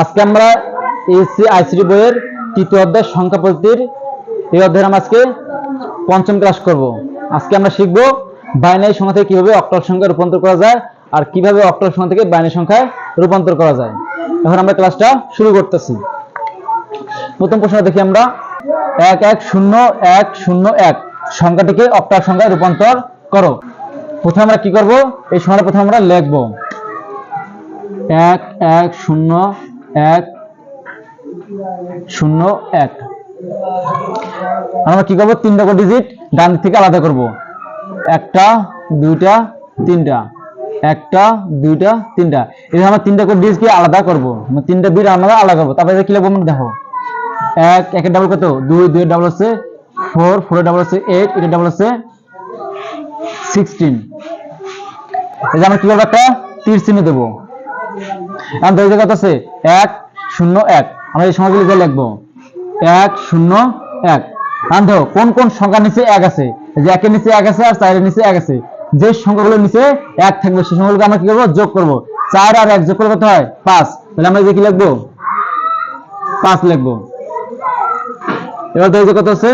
আজকে আমরা SC ICD বইয়ের তৃতীয় অধ্যায় সংখ্যা পদ্ধতির এই অধ্যায়ের আমরা আজকে পঞ্চম ক্লাস করব। আজকে আমরা শিখব বাইনারি সংখ্যা থেকে কীভাবে অক্টাল সংখ্যা রূপান্তর করা যায় আর কীভাবে অক্টাল সংখ্যা থেকে বাইনারি সংখ্যায় রূপান্তর করা যায়। এখন আমরা ক্লাসটা শুরু করতেছি। প্রথম প্রশ্ন দেখি আমরা। এক এক, শূন্য এক শূন্য, এক। সংখ্যাটিকে অক্টাল সংখ্যায় রূপান্তর করো। প্রথমে আমরা কি করব? এই সংখ্যাটা প্রথমে আমরা লিখব। এক এক, শূন্য এক, শূন্য, এক। আমরা কি করব? তিনটা করে ডিজিট ডান থেকে আলাদা করব। একটা, দুইটা, তিনটা। একটা, দুইটা, তিনটা। এটা আমরা তিনটা করে ডিজিটকে আলাদা করব। তিনটা বিট আমরা আলাদা করব। তারপরে কি লিখব? আমরা দেখো। এক একের ডাবল কত? দুই দুই ডাবল হচ্ছে ফোর ফোরের ডাবল হচ্ছে এইট এটা ডাবল হচ্ছে সিক্সটিন এই যে আমরা কি করব? একটা তীর চিহ্ন দেবো। এখন ধরে কত আছে? এক, শূন্য, এক। আমরা এই সংখ্যাগুলি দিয়ে লিখব এক, শূন্য, এক। এখন দেখো, কোন কোন সংখ্যার নিচে এক আছে? যে একের নিচে এক আছে আর চারের নিচে এক আছে। যে সংখ্যাগুলোর নিচে এক থাকবে, সেই সংখ্যাগুলোকে আমরা কি করব? যোগ করব। চার আর এক যোগ করব কত হয়? পাঁচ। তাহলে আমরা যে কি লিখব? পাঁচ লিখব। এবার দেখো কত আছে?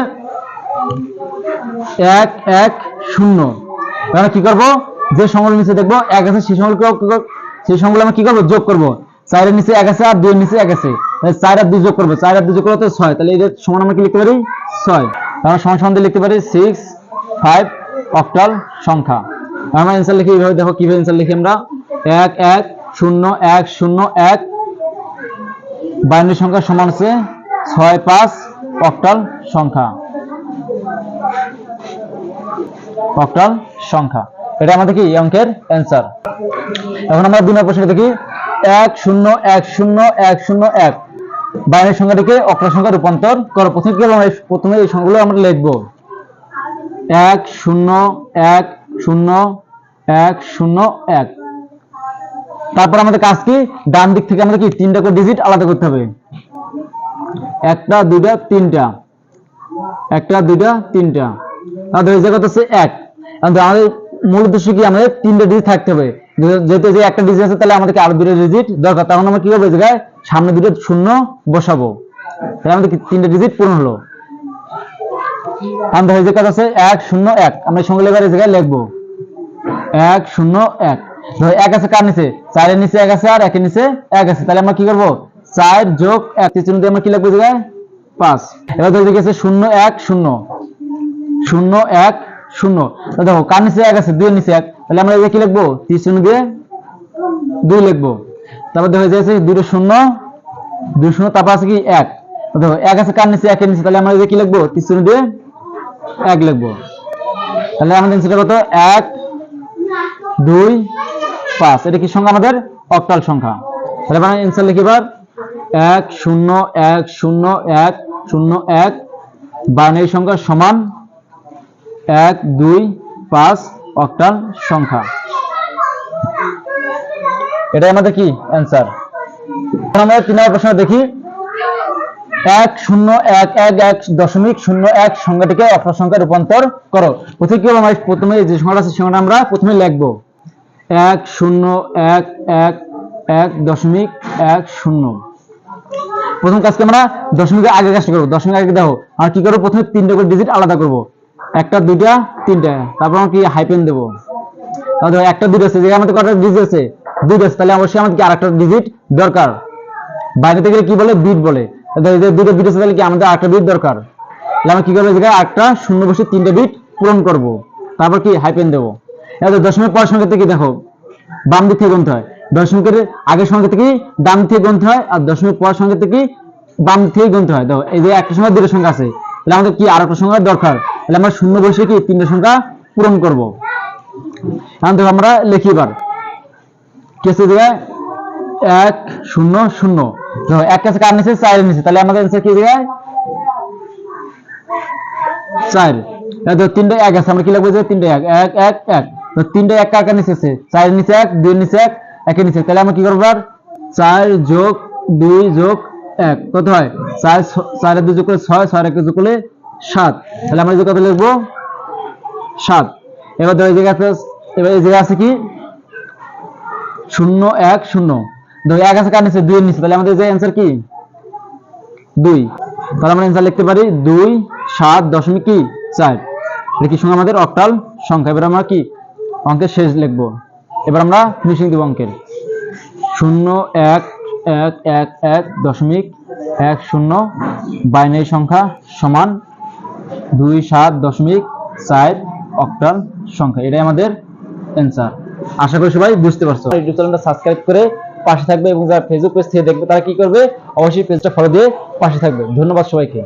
এক এক, শূন্য। আমরা কি করব? যে সংখ্যাগুলো নিচে দেখব, এক আছে, সেই সংখ্যাগুলো সেই সংখ্যাগুলো আমরা কি করব? যোগ করব। চারের নিচে এক আছে আর দুইয়ের নিচে এক আছে। চার আর দুই যোগ করব। চার আর দুই যোগ করব ছয়। তাহলে এদের সমান আমরা কি লিখতে পারি? ছয়। আমরা সমান সমান লিখতে পারি সিক্স ফাইভ অক্টাল সংখ্যা। আমরা অ্যান্সার লিখি এইভাবে। দেখো কীভাবে অ্যান্সার লিখি আমরা? এক এক, শূন্য এক শূন্য, এক। বাইনারি সংখ্যা সমান হচ্ছে ছয় পাঁচ অক্টাল সংখ্যা। অক্টাল সংখ্যা। এটা আমাদের কি, অঙ্কের অ্যান্সার এখন আমরা দুই নম্বর প্রশ্ন দেখি। এক, শূন্য এক শূন্য এক শূন্য, এক। বাইরের সংখ্যাটিকে অক্টাল সংখ্যা রূপান্তর করো। প্রথমে কি করব? প্রথমে এই সংখ্যাগুলো আমরা লিখব। এক, শূন্য এক শূন্য এক শূন্য, এক। তারপর আমাদের কাজ কি? ডান দিক থেকে আমাদের কি, তিনটা করে ডিজিট আলাদা করতে হবে। একটা, দুইটা, তিনটা। একটা, দুইটা, তিনটা। আমাদের জায়গা হচ্ছে এক। আমাদের মূল উদ্দেশ্য কি আমাদের তিনটা ডিজিট থাকতে হবে। যেহেতু যে একটা ডিজিট আছে, তাহলে আমাদেরকে আরও দুটো ডিজিট দরকার। তখন আমরা কি এই জায়গায়? সামনে দুটো শূন্য বসাবো। তাহলে আমাদের তিনটা ডিজিট পূরণ হলো? আমাদের এই জায়গা আছে, এক, শূন্য, এক। আমরা সঙ্গে এই জায়গায় লিখব। এক, শূন্য, এক। ধরো এক আছে কার নিচে? চারের নিচে এক আছে আর একের নিচে এক আছে। তাহলে আমরা কি করব? চার যোগ এক। চিহ্ন দিয়ে আমরা কি লিখব জায়গায়? পাঁচ। এবার ধরে গেছে শূন্য, এক, শূন্য। শূন্য, এক শূন্য। দেখো, কার নিচে এক আছে? দুই নিচে এক। তাহলে আমরা কি লিখব? তীর শূন্য দিয়ে দুই লিখব। তারপর দেখো যাচ্ছে দুটো শূন্য, দুই শূন্য, তারপর আছে কি? এক। দেখো, এক আছে, কার নিচে? একের নিচে। তাহলে আমরা কি লিখব? তীর শূন্য দিয়ে এক লিখব। তাহলে আমাদের সেটা কত? এক, দুই, পাঁচ। এটা কি সংখ্যা আমাদের? অক্টাল সংখ্যা। তাহলে আমরা অ্যান্সার লিখি এবার। এক, শূন্য এক শূন্য এক শূন্য, এক বাইনারি সংখ্যা সমান এক, দুই, পাঁচ অক্টাল সংখ্যা। এটাই আমাদের কি? অ্যান্সার আমরা তিন নম্বর প্রশ্ন দেখি। এক, শূন্য, এক এক এক, দশমিক, শূন্য, এক সংখ্যাটিকে অক্টাল সংখ্যায় রূপান্তর করো। প্রথমে কি? আমরা প্রথমে যে সংখ্যাটা আছে সংখ্যাটা আমরা প্রথমে লিখব। এক, শূন্য, এক এক এক, দশমিক, এক, শূন্য। প্রথম কাজকে আমরা দশমিকের আগে কাজটা করব। দশমিক আগে দেখো আর কি করব? প্রথমে তিনটা করে ডিজিট আলাদা করব। একটা, দুইটা, তিনটা। তারপর আমরা কি হাইপেন দেবো? দেখো, একটা দুটো আছে, যে আমাদের কটা ডিজিট আছে? দুইটা আছে, তাহলে অবশ্যই আমাদের কি আরেকটা ডিজিট দরকার? বাইরে থেকে কি বলে? বিট বলে। তাহলে দুটো বিট আছে, তাহলে কি আমাদের আরেকটা বিট দরকার? তাহলে আমরা কি করব জায়গায় একটা শূন্য বসে তিনটা বিট পূরণ করব। তারপর কি হাইপেন দেবো? এবার দশমিক পরের সংখ্যা থেকে দেখো, বাম দিক থেকে গুনতে হয়। দশমিকের আগের সংখ্যা থেকে ডান থেকে গুনতে হয়, আর দশমিক পরের সংখ্যা থেকে বাম থেকে গুনতে হয়। দেখো, এই যে একটা সংখ্যা দুটো সংখ্যা আছে। তাহলে আমাদের কি আর একটা সংখ্যা দরকার? তাহলে আমরা শূন্য বসে কি তিনটা সংখ্যা পূরণ করব? দেখো আমরা লিখি এবার। কেসে জায়গায় এক, শূন্য শূন্য। দেখো, এক কাছে কার নিচে? চারের নিচে। তাহলে আমাদের অ্যান্সার কি জায়গায় চার। তাহলে দেখো, তিনটা এক আছে। আমরা কি লাগবে যে তিনটা এক? এক এক এক। তো তিনটা এক কার নিচে আছে? চারের নিচে এক দুই নিচে এক, একের নিচে তাহলে আমরা কি করব আর চার যোগ দুই যোগ এক। কত হয়? চার চারের দুই যোগ করে ছয় ছয় একে যোগ করলে সাত। তাহলে আমরা কত লিখব? সাত। এবার ধরো এবার এই জায়গায় আছে কি? শূন্য, এক, শূন্য। দুই এক আছে, কার নিচে? নিচে। তাহলে আমাদের যে অ্যান্সার কি? দুই। তাহলে আমরা অ্যান্সার লিখতে পারি দুই, সাত, দশমিক কি? চার। কি সঙ্গে আমাদের অক্টাল সংখ্যা। এবার আমরা কি? অঙ্কের শেষ লিখব। এবার আমরা ফিনিশিং দিব অঙ্কের। শূন্য, এক এক এক এক, দশমিক, এক, শূন্য। বাইনারি সংখ্যা সমান দুই সাত দশমিক চার অক্টাল সংখ্যা। এটাই আমাদের অ্যান্সার আশা করি সবাই বুঝতে পারছ। ইউটিউব চ্যানেলটা সাবস্ক্রাইব করে পাশে থাকবে এবং যারা ফেসবুক পেজ থেকে দেখবে, তারা কি করবে? অবশ্যই পেজটা ফলো দিয়ে পাশে থাকবে। ধন্যবাদ সবাইকে।